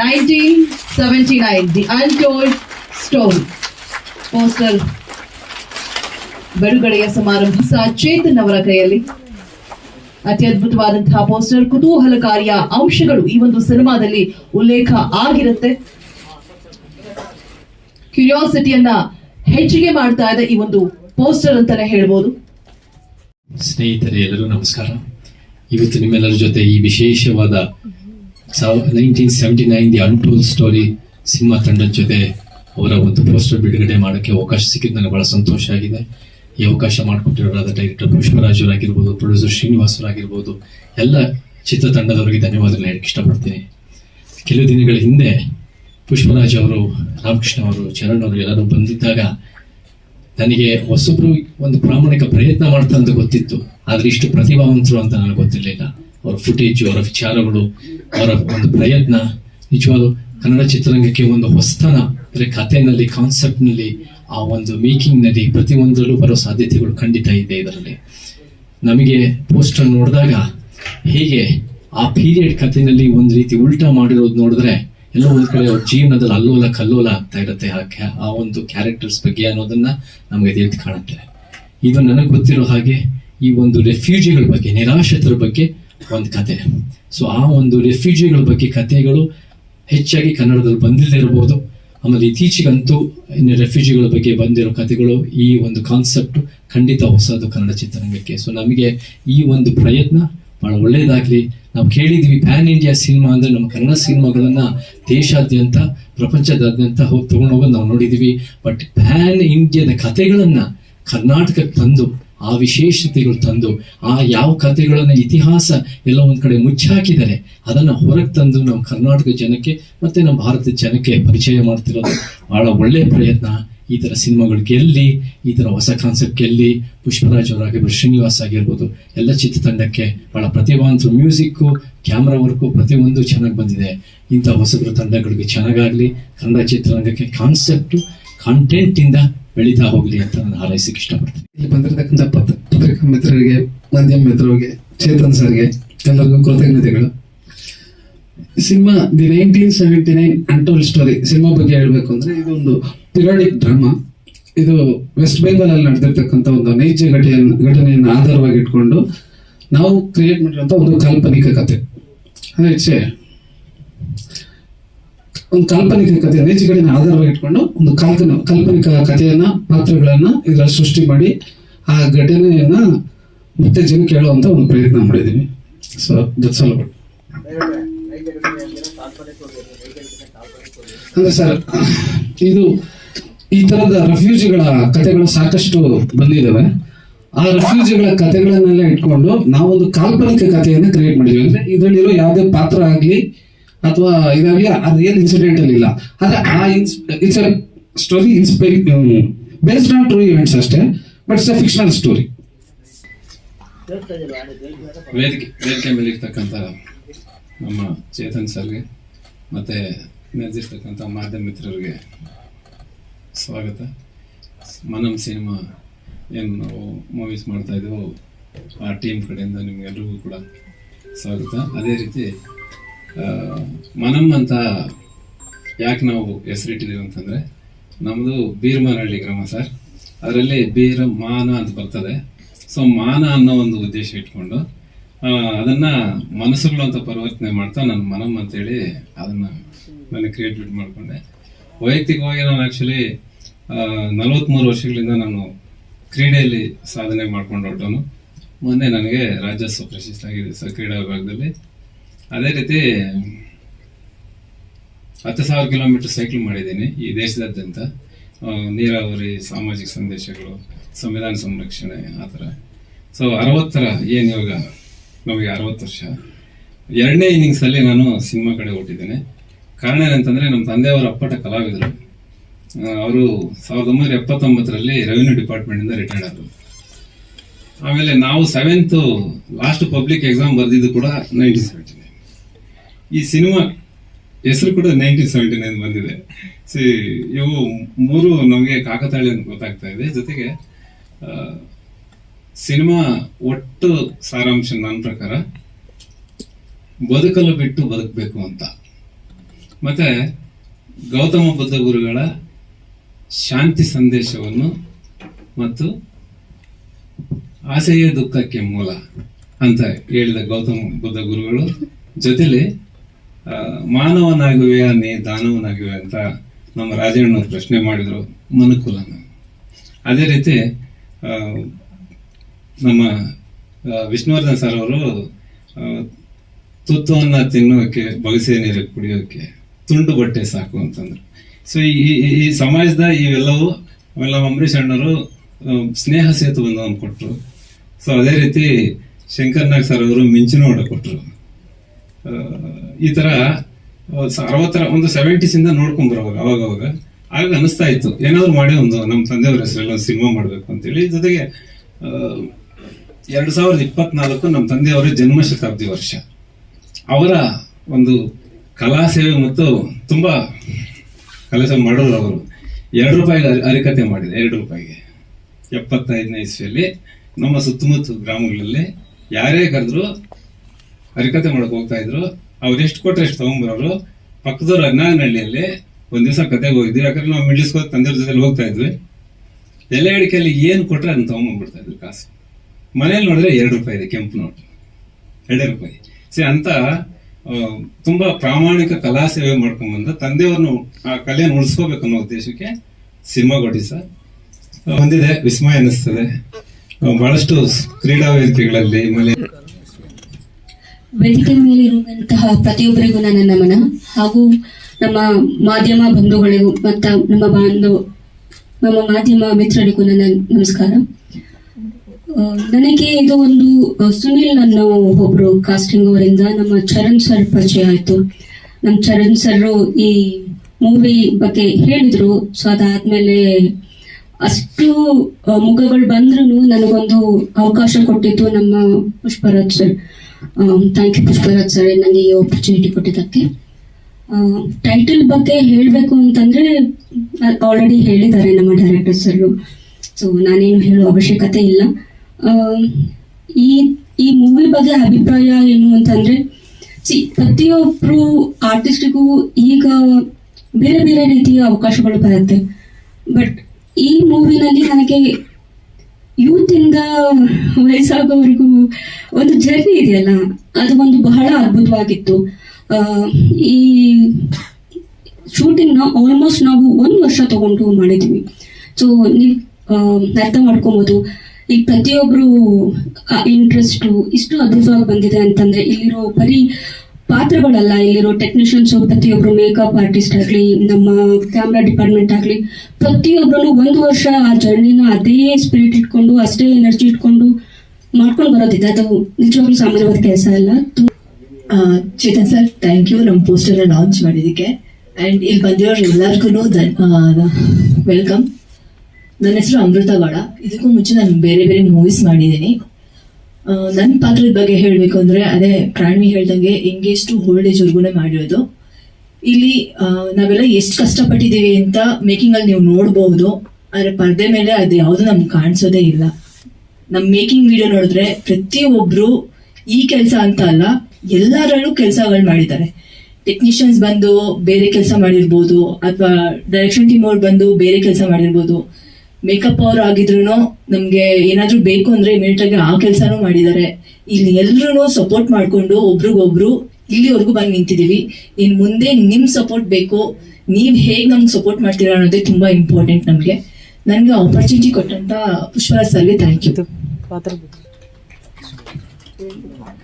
1979 the untold story poster ಬಿಡುಗಡೆಯ ಸಮಾರಂಭ ಚೇತನ್ ಅವರ ಕೈಯಲ್ಲಿ. ಅತ್ಯದ್ಭುತವಾದಂತಹ ಪೋಸ್ಟರ್ ಕುತೂಹಲಕಾರಿಯ ಅಂಶಗಳು ಈ ಒಂದು ಸಿನಿಮಾದಲ್ಲಿ ಉಲ್ಲೇಖ ಆಗಿರುತ್ತೆ. ಕ್ಯೂರಿಯಾಸಿಟಿಯನ್ನ ಹೆಚ್ಚಿಗೆ ಮಾಡ್ತಾ ಇದೆ ಈ ಒಂದು ಪೋಸ್ಟರ್ ಅಂತಾನೆ ಹೇಳ್ಬೋದು. ಸ್ನೇಹಿತರೆ, ಎಲ್ಲರೂ ನಮಸ್ಕಾರ. ಇವತ್ತು ನಿಮ್ಮೆಲ್ಲರ ಜೊತೆ ಈ ವಿಶೇಷವಾದ nineteen seventy nine the untold story cinema ತಂಡದ ಜೊತೆ ಅವರ ಒಂದು ಪೋಸ್ಟರ್ ಬಿಡುಗಡೆ ಮಾಡೋಕ್ಕೆ ಅವಕಾಶ ಸಿಕ್ಕಿದ್ದು ನನಗೆ ಬಹಳ ಸಂತೋಷ ಆಗಿದೆ. ಈ ಅವಕಾಶ ಮಾಡಿಕೊಟ್ಟಿರೋರಾದ ಡೈರೆಕ್ಟರ್ ಪುಷ್ಪರಾಜ್ ಅವರಾಗಿರ್ಬೋದು ಪ್ರೊಡ್ಯೂಸರ್ ಶ್ರೀನಿವಾಸ್ ಅವರಾಗಿರ್ಬೋದು, ಎಲ್ಲ ಚಿತ್ರತಂಡದವರಿಗೆ ಧನ್ಯವಾದಗಳನ್ನ ಹೇಳಕ್ಕೆ ಇಷ್ಟಪಡ್ತೀನಿ. ಕೆಲವು ದಿನಗಳ ಹಿಂದೆ ಪುಷ್ಪರಾಜ್ ಅವರು, ರಾಮಕೃಷ್ಣ ಅವರು, ಚರಣ್ ಅವರು ಎಲ್ಲರೂ ಬಂದಿದ್ದಾಗ ನನಗೆ ಹೊಸಬ್ರು ಒಂದು ಪ್ರಾಮಾಣಿಕ ಪ್ರಯತ್ನ ಮಾಡ್ತಾ ಅಂತ ಗೊತ್ತಿತ್ತು. ಆದರೆ ಇಷ್ಟು ಪ್ರತಿಭಾವಂತರು ಅಂತ ನನಗೆ ಗೊತ್ತಿರಲಿಲ್ಲ. ಅವರ ಫುಟೇಜ್ ಅವರ ವಿಚಾರಗಳು, ಅವರ ಒಂದು ಪ್ರಯತ್ನ. ನಿಜವಾದ ಕನ್ನಡ ಚಿತ್ರರಂಗಕ್ಕೆ ಒಂದು ಹೊಸತನ, ಅಂದರೆ ಕಥೆನಲ್ಲಿ ಕಾನ್ಸೆಪ್ಟ್ನಲ್ಲಿ ಆ ಒಂದು ಮೇಕಿಂಗ್ನಲ್ಲಿ ಪ್ರತಿಯೊಂದರಲ್ಲೂ ಬರೋ ಸಾಧ್ಯತೆಗಳು ಖಂಡಿತ ಇದೆ ಇದರಲ್ಲಿ. ನಮಗೆ ಪೋಸ್ಟರ್ ನೋಡಿದಾಗ ಹೇಗೆ ಆ ಪೀರಿಯಡ್ ಕಥೆನಲ್ಲಿ ಒಂದು ರೀತಿ ಉಲ್ಟಾ ಮಾಡಿರೋದು ನೋಡಿದ್ರೆ ಎಲ್ಲೋ ಒಂದ್ ಕಡೆ ಅವ್ರ ಜೀವನದಲ್ಲಿ ಅಲ್ಲೋಲ ಕಲ್ಲೋಲ ಆಗ್ತಾ ಇರುತ್ತೆ ಆ ಒಂದು ಕ್ಯಾರೆಕ್ಟರ್ಸ್ ಬಗ್ಗೆ ಅನ್ನೋದನ್ನ ನಮಗೆ ಎದ್ದು ಕಾಣುತ್ತೆ. ಇದು ನನಗೆ ಗೊತ್ತಿರೋ ಹಾಗೆ ಈ ಒಂದು ರೆಫ್ಯೂಜಿಗಳ ಬಗ್ಗೆ, ನಿರಾಶ್ರಿತರ ಬಗ್ಗೆ ಒಂದು ಕತೆ. ಸೊ ಆ ಒಂದು ರೆಫ್ಯೂಜಿಗಳ ಬಗ್ಗೆ ಕತೆಗಳು ಹೆಚ್ಚಾಗಿ ಕನ್ನಡದಲ್ಲಿ ಬಂದಿಲ್ಲದೆ ಇರಬಹುದು ಆಮೇಲೆ ಇತ್ತೀಚೆಗಂತೂ ಇನ್ನು ರೆಫ್ಯೂಜಿಗಳ ಬಗ್ಗೆ ಬಂದಿರೋ ಕಥೆಗಳು ಈ ಒಂದು ಕಾನ್ಸೆಪ್ಟ್ ಖಂಡಿತ ಹೊಸದು ಕನ್ನಡ ಚಿತ್ರರಂಗಕ್ಕೆ. ಸೊ ನಮಗೆ ಈ ಒಂದು ಪ್ರಯತ್ನ ಬಹಳ ಒಳ್ಳೇದಾಗಲಿ ನಾವು ಕೇಳಿದ್ವಿ ಪ್ಯಾನ್ ಇಂಡಿಯಾ ಸಿನಿಮಾ ಅಂದರೆ ನಮ್ಮ ಕನ್ನಡ ಸಿನಿಮಾಗಳನ್ನು ದೇಶಾದ್ಯಂತ, ಪ್ರಪಂಚದಾದ್ಯಂತ ಹೋಗಿ ತೊಗೊಂಡೋಗೋದು ನಾವು ನೋಡಿದೀವಿ. ಬಟ್ ಪ್ಯಾನ್ ಇಂಡಿಯಾದ ಕಥೆಗಳನ್ನ ಕರ್ನಾಟಕಕ್ಕೆ ತಂದು ಆ ವಿಶೇಷತೆಗಳು ತಂದು, ಆ ಯಾವ ಕಥೆಗಳನ್ನು ಇತಿಹಾಸ ಎಲ್ಲ ಒಂದ್ ಕಡೆ ಮುಚ್ಚಾಕಿದ್ದಾರೆ ಅದನ್ನ ಹೊರಗೆ ತಂದು ನಮ್ಮ ಕರ್ನಾಟಕ ಜನಕ್ಕೆ ಮತ್ತೆ ನಮ್ಮ ಭಾರತದ ಜನಕ್ಕೆ ಪರಿಚಯ ಮಾಡ್ತಿರೋದು ಬಹಳ ಒಳ್ಳೆಯ ಪ್ರಯತ್ನ. ಈ ಥರ ಸಿನಿಮಾಗಳು ಗೆಲ್ಲಿ, ಈ ತರ ಹೊಸ ಕಾನ್ಸೆಪ್ಟ್ ಗೆಲ್ಲಿ, ಪುಷ್ಪರಾಜ್ ಅವರಾಗಿರ್ಬೋದು ಶ್ರೀನಿವಾಸ್ ಆಗಿರ್ಬೋದು, ಎಲ್ಲ ಚಿತ್ರತಂಡಕ್ಕೆ ಬಹಳ ಪ್ರತಿಭಾವಂತರು ಮ್ಯೂಸಿಕ್ಕು ಕ್ಯಾಮ್ರಾ ವರ್ಕು ಪ್ರತಿಯೊಂದು ಚೆನ್ನಾಗಿ ಬಂದಿದೆ. ಇಂಥ ಹೊಸ ತಂಡಗಳಿಗೆ ಚೆನ್ನಾಗಾಗ್ಲಿ, ಕನ್ನಡ ಚಿತ್ರರಂಗಕ್ಕೆ ಕಾನ್ಸೆಪ್ಟ್ ಕಾಂಟೆಂಟಿಂದ ಬೆಳೀತಾ ಹೋಗ್ಲಿ ಅಂತ ನಾನು ಹಾರೈಸಕ್ಕೆ ಇಷ್ಟಪಡ್ತೀನಿ. ಇಲ್ಲಿ ಬಂದಿರತಕ್ಕಂಥ ಪತ್ರ ಪತ್ರಿಕಾ ಮಿತ್ರರಿಗೆ, ಮಾಧ್ಯಮ ಮಿತ್ರರಿಗೆ, ಚೇತನ್ ಸರ್ಗೆ ಎಲ್ಲರಿಗೂ ಕೃತಜ್ಞತೆಗಳು. Cinema, the nineteen seventy nine untold story cinema ಬಗ್ಗೆ ಹೇಳ್ಬೇಕು ಅಂದ್ರೆ ಇದೊಂದು ಪಿರಿಯಾಡಿಕ್ ಡ್ರಾಮಾ. ಇದು ವೆಸ್ಟ್ ಬೆಂಗಾಲ್ ಅಲ್ಲಿ ನಡೆದಿರ್ತಕ್ಕಂಥ ಒಂದು ನೈಜ ಘಟನೆಯನ್ನು ಘಟನೆಯನ್ನು ಆಧಾರವಾಗಿ ಇಟ್ಕೊಂಡು ನಾವು ಕ್ರಿಯೇಟ್ ಮಾಡಿರುವಂಥ ಒಂದು ಕಾಲ್ಪನಿಕ ಕತೆ. ಅಂದ್ರೆ ಇಟ್ಸ್. ಒಂದು ಕಾಲ್ಪನಿಕ ಕಥೆ ನೈಜ ಘಟನೆ ಆಧಾರವಾಗಿ ಇಟ್ಕೊಂಡು ಒಂದು ಕಾಲ್ಪನ, ಕಾಲ್ಪನಿಕ ಕಥೆಯನ್ನ, ಪಾತ್ರಗಳನ್ನ ಇದರಲ್ಲಿ ಸೃಷ್ಟಿ ಮಾಡಿ ಆ ಘಟನೆಯನ್ನ ಮತ್ತೆ ಜನಕ್ಕೆ ಕೇಳುವಂತ ಒಂದು ಪ್ರಯತ್ನ ಮಾಡಿದೀವಿ. ಸೊ ಜೊತೆ ಅಂದ್ರೆ ಸರ್ ಇದು ಈ ತರದ ರೆಫ್ಯೂಜಿಗಳ ಕಥೆಗಳು ಸಾಕಷ್ಟು ಬಂದಿದ್ದಾವೆ. ಆ ರೆಫ್ಯೂಜಿಗಳ ಕಥೆಗಳನ್ನೆಲ್ಲ ಇಟ್ಕೊಂಡು ನಾವೊಂದು ಕಾಲ್ಪನಿಕ ಕಥೆಯನ್ನು ಕ್ರಿಯೇಟ್ ಮಾಡಿದ್ವಿ. ಅಂದ್ರೆ ಇದರಲ್ಲಿರೋ ಯಾವುದೇ ಪಾತ್ರ ಆಗ್ಲಿ ಅಥವಾ ಇದಾಗಲಿ ಅದು ಏನು ಇನ್ಸಿಡೆಂಟ್ ಅಲ್ಲಿ ಇಲ್ಲ. ಆದ್ರೆ ಆ it's a story inspired based on true events ಅಷ್ಟೇ but it's a fictional story ವೇದಿಕೆ ವೇದಿಕೆ ಮೇಲೆ ಇರ್ತಕ್ಕಂಥ ನಮ್ಮ ಚೇತನ್ ಸರ್ಗೆ ಮತ್ತೆ ನೆರೆದಿರ್ತಕ್ಕಂಥ ಮಾಧ್ಯಮ ಮಿತ್ರರಿಗೆ ಸ್ವಾಗತ. ಮನಂ ಸಿನಿಮಾ ಏನು ನಾವು ಮೂವೀಸ್ ಮಾಡ್ತಾ ಇದ್ದೀವೋ ಆ ಟೀಮ್ ಕಡೆಯಿಂದ ನಿಮ್ಗೆಲ್ರಿಗೂ ಕೂಡ ಸ್ವಾಗತ. ಅದೇ ರೀತಿ ಆ, ಮನಂ ಅಂತ ಯಾಕೆ ನಾವು ಹೆಸರಿಟ್ಟಿದ್ದೀವಿ ಅಂತಂದರೆ ನಮ್ಮದು ಬೀರ್ಮನಹಳ್ಳಿ ಗ್ರಾಮ ಸರ್. ಅದರಲ್ಲಿ ಬೀರ ಮಾನ ಅಂತ ಬರ್ತದೆ. ಸೊ ಮಾನ ಅನ್ನೋ ಒಂದು ಉದ್ದೇಶ ಇಟ್ಕೊಂಡು ಅದನ್ನು ಮನಸ್ಸುಗಳು ಅಂತ ಪರಿವರ್ತನೆ ಮಾಡ್ತಾ ನನ್ನ ಮನಂ ಅಂತೇಳಿ ಅದನ್ನ ನಾನು ಕ್ರಿಯೇಟ್ ಮಾಡಿಕೊಂಡೆ. ವೈಯಕ್ತಿಕವಾಗಿ ನಾನು ಆ್ಯಕ್ಚುಲಿ ನಲವತ್ತ್ಮೂರು ವರ್ಷಗಳಿಂದ ನಾನು ಕ್ರೀಡೆಯಲ್ಲಿ ಸಾಧನೆ ಮಾಡ್ಕೊಂಡು ಹೊರಟವನು. ಮೊನ್ನೆ ನನಗೆ ರಾಜ್ಯೋತ್ಸವ ಪ್ರಶಸ್ತಿ ಆಗಿದೆ ಸರ್ ಕ್ರೀಡಾ ವಿಭಾಗದಲ್ಲಿ. ಅದೇ ರೀತಿ ಹತ್ತು ಸಾವಿರ ಕಿಲೋಮೀಟರ್ ಸೈಕ್ಲ್ ಮಾಡಿದ್ದೀನಿ ಈ ದೇಶದಾದ್ಯಂತ. ನೀರಾವರಿ, ಸಾಮಾಜಿಕ ಸಂದೇಶಗಳು, ಸಂವಿಧಾನ ಸಂರಕ್ಷಣೆ, ಆ ಥರ. ಸೊ ಅರವತ್ತರ ಏನು ಇವಾಗ ನಮಗೆ ಅರವತ್ತು ವರ್ಷ. ಎರಡನೇ ಇನ್ನಿಂಗ್ಸಲ್ಲಿ ನಾನು ಸಿನಿಮಾ ಕಡೆ ಹೊಟ್ಟಿದ್ದೇನೆ ಕಾರಣ ಏನಂತಂದರೆ ನಮ್ಮ ತಂದೆಯವರ ಅಪ್ಪಟ ಕಲಾವಿದರು. ಅವರು ಸಾವಿರದ ಒಂಬೈನೂರ ಎಪ್ಪತ್ತೊಂಬತ್ತರಲ್ಲಿ ರೆವಿನ್ಯೂ ಡಿಪಾರ್ಟ್ಮೆಂಟಿಂದ ರಿಟೈರ್ಡ್ ಆದರು. ಆಮೇಲೆ ನಾವು ಸೆವೆಂತು ಲಾಸ್ಟ್ ಪಬ್ಲಿಕ್ ಎಕ್ಸಾಮ್ ಬರೆದಿದ್ದು ಕೂಡ ನೈನ್ಟೀನ್ ಸೆವೆಂಟಿ ಈ ಸಿನಿಮಾ ಹೆಸರು ಕೂಡ ನೈನ್ಟೀನ್ ಸೆವೆಂಟಿ ನೈನ್ ಬಂದಿದೆ. ಸಿ, ಇವು ಮೂರು ನಮಗೆ ಕಾಕತಾಳಿ ಅಂತ ಗೊತ್ತಾಗ್ತಾ ಇದೆ. ಜೊತೆಗೆ ಸಿನಿಮಾ ಒಟ್ಟು ಸಾರಾಂಶ ನನ್ನ ಪ್ರಕಾರ ಬದುಕಲು ಬಿಟ್ಟು ಬದುಕಬೇಕು ಅಂತ. ಮತ್ತೆ ಗೌತಮ ಬುದ್ಧ ಗುರುಗಳ ಶಾಂತಿ ಸಂದೇಶವನ್ನು ಮತ್ತು ಆಸೆಯೇ ದುಃಖಕ್ಕೆ ಮೂಲ ಅಂತ ಹೇಳಿದ ಗೌತಮ ಬುದ್ಧ ಗುರುಗಳು ಜೊತೆಲಿ ಆ, ಮಾನವನಾಗುವೆಯಾ ನೀ ದಾನವನಾಗುವೆ ಅಂತ ನಮ್ಮ ರಾಜಣ್ಣ ಪ್ರಶ್ನೆ ಮಾಡಿದ್ರು ಮನುಕುಲನ. ಅದೇ ರೀತಿ ನಮ್ಮ ವಿಷ್ಣುವರ್ಧನ್ ಸರ್ ಅವರು ತುತ್ತವನ್ನು ತಿನ್ನೋಕೆ ಬಗಸೆ ನೀರು ಕುಡಿಯೋಕೆ ತುಂಡು ಬಟ್ಟೆ ಸಾಕು ಅಂತಂದ್ರು. ಸೊ ಈ ಈ- ಸಮಾಜದ ಇವೆಲ್ಲವೂ ಆಮೇಲೆ ನಮ್ಮ ಅಂಬರೀಷ್ ಅಣ್ಣರು ಸ್ನೇಹ ಸೇತುವನ್ನು ಕೊಟ್ಟರು ಸೊ ಅದೇ ರೀತಿ ಶಂಕರ್ ನಾಗ್ ಸರ್ ಅವರು ಮಿಂಚಿನ ಕೊಟ್ಟರು ಈ ತರ ಅರವತ್ತರ, ಒಂದು ಸೆವೆಂಟೀಸ್ ಇಂದ ನೋಡ್ಕೊಂಡ್ ಬರೋವಾಗ ಅವಾಗ ಅವಾಗ ಆಗ ಅನಿಸ್ತಾ ಇತ್ತು. ಏನಾದ್ರು ಮಾಡಿ ಒಂದು ನಮ್ಮ ತಂದೆಯವ್ರ ಹೆಸರಲ್ಲಿ ಸಿನಿಮಾ ಮಾಡ್ಬೇಕು ಅಂತೇಳಿ. ಜೊತೆಗೆ ಎರಡು ಸಾವಿರದ ಇಪ್ಪತ್ನಾಲ್ಕು ನಮ್ಮ ತಂದೆಯವರ ಜನ್ಮ ಶತಾಬ್ದಿ ವರ್ಷ. ಅವರ ಒಂದು ಕಲಾ ಸೇವೆ ಮತ್ತು ತುಂಬಾ ಕೆಲಸ ಮಾಡೋರು ಅವರು. ಎರಡು ರೂಪಾಯಿಗೆ ಅರಿ- ಅರಿಕತೆ ಮಾಡಿದೆ, ಎರಡು ರೂಪಾಯಿಗೆ. ಎಪ್ಪತ್ತೈದನೇ ಇಸ್ವಿಯಲ್ಲಿ ನಮ್ಮ ಸುತ್ತಮುತ್ತ ಗ್ರಾಮಗಳಲ್ಲಿ ಯಾರೇ ಕರೆದ್ರು ಹರಿಕತೆ ಮಾಡಕ್ ಹೋಗ್ತಾ ಇದ್ರು. ಅವ್ರು ಎಷ್ಟು ಕೊಟ್ರೆ ಎಷ್ಟು ತಗೊಂಬರೋರು ಪಕ್ಕದವ್ರು ಅನ್ನಾಗನಹಳ್ಳಿಯಲ್ಲಿ ಒಂದ್ ದಿವಸ ಕತೆಗೆ ಹೋಗಿದ್ವಿ. ಯಾಕಂದ್ರೆ ನಾವು ಮಿಡ್ಲ್ ಸ್ಕೂಲ್ ತಂದೆಯವ್ರ ಜೊತೆ ಹೋಗ್ತಾ ಇದ್ವಿ. ಎಲೆ ಅಡಿಕೆಯಲ್ಲಿ ಏನು ಕೊಟ್ರೆ ಅದನ್ನ ತಗೊಂಬಂದ್ಬಿಡ್ತಾ ಇದ್ವಿ ಕಾಸು. ಮನೇಲಿ ನೋಡಿದ್ರೆ ಎರಡು ರೂಪಾಯಿ ಇದೆ, ಕೆಂಪು ನೋಟ್. ಎರಡೇ ರೂಪಾಯಿ. ಸಿ ಅಂತ ತುಂಬಾ ಪ್ರಾಮಾಣಿಕ ಕಲಾ ಸೇವೆ ಮಾಡ್ಕೊಂಡ್ಬಂದ ತಂದೆಯವ್ರನ್ನು ಆ ಕಲೆಯನ್ನು ಉಳಿಸ್ಕೋಬೇಕು ಅನ್ನೋ ಉದ್ದೇಶಕ್ಕೆ ಸಿನಿಮಾ ಕೊಡಿ ಸರ್ ಹೊಂದಿದೆ ವಿಸ್ಮಯ ಅನ್ನಿಸ್ತದೆ. ಬಹಳಷ್ಟು ಕ್ರೀಡಾ ವೇದಿಕೆಗಳಲ್ಲಿ ಆಮೇಲೆ ವೇದಿಕೆ ಮೇಲೆ ಇರುವಂತಹ ಪ್ರತಿಯೊಬ್ಬರಿಗೂ ನನ್ನ ನಮನ ಹಾಗೂ ನಮ್ಮ ಮಾಧ್ಯಮ ಬಂಧುಗಳಿಗೂ ಮತ್ತು ನಮ್ಮ ಬಾಂಧವ ನಮ್ಮ ಮಾಧ್ಯಮ ಮಿತ್ರರಿಗೂ ನನ್ನ ನಮಸ್ಕಾರ. ನನಗೆ ಇದು ಒಂದು ಸುನಿಲ್ ಅನ್ನೋ ಒಬ್ಬರು ಕಾಸ್ಟಿಂಗ್ ಅವರಿಂದ ನಮ್ಮ ಚರಣ್ ಸರ್ ಪರಿಚಯ ಆಯ್ತು. ನಮ್ಮ ಚರಣ್ ಸರ್ ಈ ಮೂವಿ ಬಗ್ಗೆ ಹೇಳಿದ್ರು. ಸೊ ಅದಾದ್ಮೇಲೆ ಅಷ್ಟು ಮುಖಗಳು ಬಂದ್ರೂ ನನಗೊಂದು ಅವಕಾಶ ಕೊಟ್ಟಿದ್ದು ನಮ್ಮ Pushparaj sir. Thank you Pushparaj sir ನನಗೆ ಈ ಆಪರ್ಚುನಿಟಿ ಕೊಟ್ಟಿದ್ದಕ್ಕೆ. ಟೈಟಲ್ ಬಗ್ಗೆ ಹೇಳಬೇಕು ಅಂತಂದ್ರೆ ಆಲ್ರೆಡಿ ಹೇಳಿದ್ದಾರೆ ನಮ್ಮ ಡೈರೆಕ್ಟರ್ ಸರ್ ಸೊ ನಾನೇನು ಹೇಳುವ ಅವಶ್ಯಕತೆ ಇಲ್ಲ. ಆ, ಈ ಈ ಮೂವಿ ಬಗ್ಗೆ ಅಭಿಪ್ರಾಯ ಏನು ಅಂತಂದ್ರೆ ಸಿ ಪ್ರತಿಯೊಬ್ರು ಆರ್ಟಿಸ್ಟಿಗೂ ಈಗ ಬೇರೆ ಬೇರೆ ರೀತಿಯ ಅವಕಾಶಗಳು ಬರುತ್ತೆ. ಬಟ್ ಈ ಮೂವಿನಲ್ಲಿ ನನಗೆ ಯೂತ್ ಇಂದ ವಯಸ್ಸಾಗೋವರೆಗೂ ಒಂದು ಜರ್ನಿ ಇದೆಯಲ್ಲ, ಅದು ಒಂದು ಬಹಳ ಅದ್ಭುತವಾಗಿತ್ತು. ಈ ಶೂಟಿಂಗ್ನ ಆಲ್ಮೋಸ್ಟ್ ನಾವು ಒಂದು ವರ್ಷ ತಗೊಂಡು ಮಾಡಿದ್ವಿ. ಸೊ ನೀವು ಅರ್ಥ ಮಾಡ್ಕೊಬೋದು. ಈಗ ಪ್ರತಿಯೊಬ್ಬರು ಇಂಟ್ರೆಸ್ಟು ಇಷ್ಟು ಅದ್ಭುತವಾಗಿ ಬಂದಿದೆ ಅಂತಂದ್ರೆ ಇಲ್ಲಿರೋ ಬರೀ ಪಾತ್ರಗಳಲ್ಲ, ಇಲ್ಲಿರೋ ಟೆಕ್ನಿಷಿಯನ್ಸ್ ಪ್ರತಿಯೊಬ್ರು ಮೇಕಪ್ ಆರ್ಟಿಸ್ಟ್ ಆಗಲಿ, ನಮ್ಮ ಕ್ಯಾಮ್ರಾ ಡಿಪಾರ್ಟ್ಮೆಂಟ್ ಆಗಲಿ ಪ್ರತಿಯೊಬ್ಬರು ಒಂದು ವರ್ಷ ಆ ಜರ್ನಿನ ಅದೇ ಸ್ಪಿರಿಟ್ ಇಟ್ಕೊಂಡು, ಅಷ್ಟೇ ಎನರ್ಜಿ ಇಟ್ಕೊಂಡು ಮಾಡ್ಕೊಂಡು ಬರೋದಿದೆ. ಅದು ನಿಜವಾಗ್ಲೂ ಸಾಮಾನ್ಯವಾದ ಕೆಲಸ ಅಲ್ಲ. ಚೇತನ್ ಸರ್ ಥ್ಯಾಂಕ್ ಯು ನಮ್ಮ ಪೋಸ್ಟರ್ ಲಾಂಚ್ ಮಾಡಿದ್ದಕ್ಕೆ. ಆ್ಯಂಡ್ ಇಲ್ಲಿ ಬಂದಿರೋರು ಎಲ್ಲರಿಗೂ ವೆಲ್ಕಮ್ ನನ್ನ ಹೆಸರು ಅಮೃತ ಗೌಡ. ಇದಕ್ಕೂ ಮುಂಚೆ ನಾನು ಬೇರೆ ಬೇರೆ ಮೂವೀಸ್ ಮಾಡಿದ್ದೀನಿ. ನನ್ನ ಪಾತ್ರದ ಬಗ್ಗೆ ಹೇಳಬೇಕು ಅಂದರೆ, ಅದೇ ಪ್ರಾಣಿ ಹೇಳ್ದಂಗೆ ಎಂಗೇಜ್ ಟು ಏಜ್ ಏಜ್ವರೆಗೂ ಮಾಡಿರೋದು. ಇಲ್ಲಿ ನಾವೆಲ್ಲ ಎಷ್ಟು ಕಷ್ಟಪಟ್ಟಿದ್ದೀವಿ ಅಂತ ಮೇಕಿಂಗಲ್ಲಿ ನೀವು ನೋಡ್ಬೋದು, ಆದರೆ ಪರ್ದೆ ಮೇಲೆ ಅದು ಯಾವುದು ನಮ್ಗೆ ಕಾಣಿಸೋದೇ ಇಲ್ಲ. ನಮ್ಮ ಮೇಕಿಂಗ್ ವಿಡಿಯೋ ನೋಡಿದ್ರೆ ಪ್ರತಿಯೊಬ್ಬರು ಈ ಕೆಲಸ ಅಂತ ಅಲ್ಲ, ಎಲ್ಲರಲ್ಲೂ ಕೆಲಸಗಳು ಮಾಡಿದ್ದಾರೆ. ಟೆಕ್ನಿಷಿಯನ್ಸ್ ಬಂದು ಬೇರೆ ಕೆಲಸ ಮಾಡಿರ್ಬೋದು, ಅಥವಾ ಡೈರೆಕ್ಷನ್ ಟೀಮ್ ಅವ್ರು ಬಂದು ಬೇರೆ ಕೆಲಸ ಮಾಡಿರ್ಬೋದು. ಮೇಕಪ್ ಅವ್ರು ಆಗಿದ್ರು ನಮ್ಗೆ ಏನಾದ್ರೂ ಬೇಕು ಅಂದ್ರೆ ಇಮಿಡಿಯೇಟ್ ಆ ಕೆಲಸನೂ ಮಾಡಿದ್ದಾರೆ ಇಲ್ಲಿ ಎಲ್ರು ಸಪೋರ್ಟ್ ಮಾಡ್ಕೊಂಡು ಒಬ್ರಿಗೊಬ್ರು ಇಲ್ಲಿವರೆಗೂ ಬಂದು ನಿಂತಿದೀವಿ. ಇನ್ ಮುಂದೆ ನಿಮ್ ಸಪೋರ್ಟ್ ಬೇಕು. ನೀವ್ ಹೇಗ್ ನಮ್ಗೆ ಸಪೋರ್ಟ್ ಮಾಡ್ತೀರಾ ಅನ್ನೋದೇ ತುಂಬಾ ಇಂಪಾರ್ಟೆಂಟ್ ನಮ್ಗೆ. ನನ್ಗೆ ಆಪರ್ಚುನಿಟಿ ಕೊಟ್ಟಂತ ಪುಷ್ಪರಾಜ್ ಸರ್ಗೆ ಥ್ಯಾಂಕ್ ಯು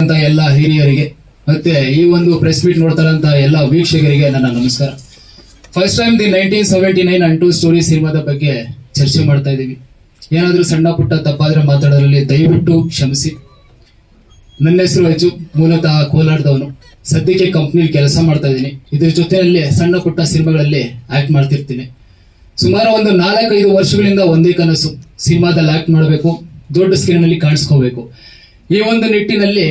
ಅಂತ ಎಲ್ಲ ಹಿರಿಯರಿಗೆ, ಮತ್ತೆ ಈ ಒಂದು ಪ್ರೆಸ್ ಮೀಟ್ ನೋಡ್ತಾರಂತ ಎಲ್ಲ ವೀಕ್ಷಕರಿಗೆ ನನ್ನ ನಮಸ್ಕಾರ. First time the nineteen seventy nine untold story ಸಿನಿಮಾದ ಬಗ್ಗೆ ಚರ್ಚೆ ಮಾಡ್ತಾ ಇದ್ದೀವಿ. ಏನಾದರೂ ಸಣ್ಣ ಪುಟ್ಟ ತಪ್ಪಾದರೆ ಮಾತಾಡೋದ್ರಲ್ಲಿ ದಯವಿಟ್ಟು ಕ್ಷಮಿಸಿ. ನನ್ನ ಹೆಸರು ಅಜ್ಜು ಮೂಲತಃ ಕೋಲಾರದವನು. ಸದ್ಯಕ್ಕೆ ಕಂಪ್ನಿಲಿ ಕೆಲಸ ಮಾಡ್ತಾ ಇದ್ದೀನಿ. ಇದ್ರ ಜೊತೆಯಲ್ಲಿ ಸಣ್ಣ ಪುಟ್ಟ ಸಿನಿಮಾಗಳಲ್ಲಿ ಆ್ಯಕ್ಟ್ ಮಾಡ್ತಿರ್ತೀನಿ. ಸುಮಾರು ಒಂದು ನಾಲ್ಕೈದು ವರ್ಷಗಳಿಂದ ಒಂದೇ ಕನಸು. ಸಿನಿಮಾದಲ್ಲಿ ಆ್ಯಕ್ಟ್ ಮಾಡಬೇಕು ದೊಡ್ಡ ಸ್ಕ್ರೀನಲ್ಲಿ ಕಾಣಿಸ್ಕೋಬೇಕು. ಈ ಒಂದು ನಿಟ್ಟಿನಲ್ಲಿ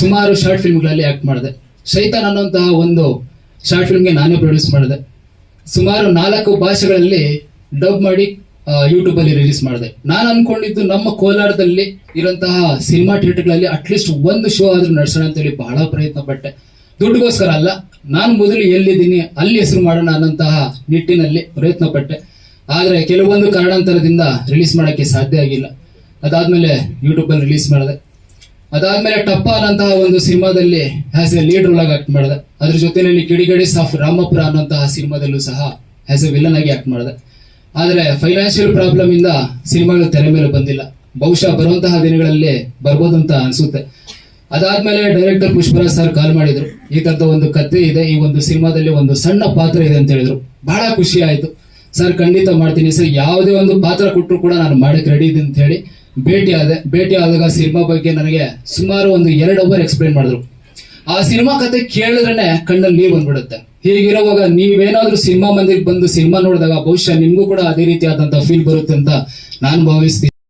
ಸುಮಾರು ಶಾರ್ಟ್ ಫಿಲ್ಮ್ಗಳಲ್ಲಿ ಆ್ಯಕ್ಟ್ ಮಾಡಿದೆ. ಶೈತಾನ್ ಅನ್ನೋಂತಹ ಒಂದು ಶಾರ್ಟ್ ಫಿಲ್ಮ್ಗೆ ನಾನೇ ಪ್ರೊಡ್ಯೂಸ್ ಮಾಡಿದೆ. ಸುಮಾರು ನಾಲ್ಕು ಭಾಷೆಗಳಲ್ಲಿ ಡಬ್ ಮಾಡಿ ಯೂಟ್ಯೂಬ್ ಅಲ್ಲಿ ರಿಲೀಸ್ ಮಾಡಿದೆ. ನಾನು ಅನ್ಕೊಂಡಿದ್ದು ನಮ್ಮ ಕೋಲಾರದಲ್ಲಿ ಇರುವಂತಹ ಸಿನಿಮಾ ಥಿಯೇಟರ್ಗಳಲ್ಲಿ ಅಟ್ಲೀಸ್ಟ್ ಒಂದು ಶೋ ಆದ್ರೂ ನಡೆಸೋಣ ಅಂತೇಳಿ ಬಹಳ ಪ್ರಯತ್ನ ಪಟ್ಟೆ. ದುಡ್ಡುಗೋಸ್ಕರ ಅಲ್ಲ, ನಾನು ಮೊದಲು ಎಲ್ಲಿದ್ದೀನಿ, ಅಲ್ಲಿ ಹೆಸರು ಮಾಡೋಣ ಅನ್ನಂತಹ ನಿಟ್ಟಿನಲ್ಲಿ ಪ್ರಯತ್ನ ಪಟ್ಟೆ. ಆದರೆ ಕೆಲವೊಂದು ಕಾರಣಾಂತರದಿಂದ ರಿಲೀಸ್ ಮಾಡೋಕ್ಕೆ ಸಾಧ್ಯ ಆಗಿಲ್ಲ. ಅದಾದ್ಮೇಲೆ ಯೂಟ್ಯೂಬ್ ಅಲ್ಲಿ ರಿಲೀಸ್ ಮಾಡಿದೆ. ಅದಾದ್ಮೇಲೆ ಟಪ್ಪ ಅನ್ನಂತಹ ಒಂದು ಸಿನಿಮಾದಲ್ಲಿ ಆಸ್ ಎ ಲೀಡ್ ಆಗಿ ಆಕ್ಟ್ ಮಾಡಿದೆ. ಅದ್ರ ಜೊತೆಯಲ್ಲಿ ಕಿಡಿಗಡಿ ಸಾಫ್ ರಾಮಪುರ ಅನ್ನೋಂತಹ ಸಿನಿಮಾದಲ್ಲೂ ಸಹ ಆಸ್ ಎ ವಿಲನ್ ಆಗಿ ಆಕ್ಟ್ ಮಾಡಿದೆ. ಆದ್ರೆ ಫೈನಾನ್ಷಿಯಲ್ ಪ್ರಾಬ್ಲಮ್ ಇಂದ ಸಿನಿಮಾಗಳು ತೆರೆ ಮೇಲೆ ಬಂದಿಲ್ಲ. ಬಹುಶಃ ಬರುವಂತಹ ದಿನಗಳಲ್ಲಿ ಬರ್ಬೋದು ಅಂತ ಅನ್ಸುತ್ತೆ. ಅದಾದ್ಮೇಲೆ ಡೈರೆಕ್ಟರ್ ಪುಷ್ಪರಾಜ್ ಸರ್ ಕಾಲ್ ಮಾಡಿದ್ರು. ಈ ತರದ ಒಂದು ಕತೆ ಇದೆ, ಈ ಒಂದು ಸಿನಿಮಾದಲ್ಲಿ ಒಂದು ಸಣ್ಣ ಪಾತ್ರ ಇದೆ ಅಂತ ಹೇಳಿದ್ರು. ಬಹಳ ಖುಷಿ ಆಯ್ತು. ಸರ್ ಖಂಡಿತ ಮಾಡ್ತೀನಿ ಸರ್ ಯಾವುದೇ ಒಂದು ಪಾತ್ರ ಕೊಟ್ಟರು ಕೂಡ ನಾನು ಮಾಡಕ್ಕೆ ರೆಡಿ ಇದೆ ಅಂತ ಹೇಳಿ ಭೇಟಿ ಆದೆ ಭೇಟಿ ಆದಾಗ ಸಿನಿಮಾ ಬಗ್ಗೆ ನನಗೆ ಸುಮಾರು ಒಂದು ಎರಡು ಓವರ್ ಎಕ್ಸ್ಪ್ಲೈನ್ ಮಾಡಿದ್ರು. ಆ ಸಿನಿಮಾ ಕತೆ ಕೇಳಿದ್ರೆ ಕಣ್ಣಲ್ಲಿ ನೀರು ಬಂದ್ಬಿಡುತ್ತೆ. ಹೀಗಿರುವಾಗ ನೀವೇನಾದ್ರೂ ಸಿನಿಮಾ ಮಂದಿಗೆ ಬಂದು ಸಿನಿಮಾ ನೋಡಿದಾಗ ಬಹುಶಃ ನಿಮ್ಗೂ ಕೂಡ ಅದೇ ರೀತಿಯಾದಂತಹ ಫೀಲ್ ಬರುತ್ತೆ ಅಂತ ನಾನು ಭಾವಿಸ್ತೀನಿ.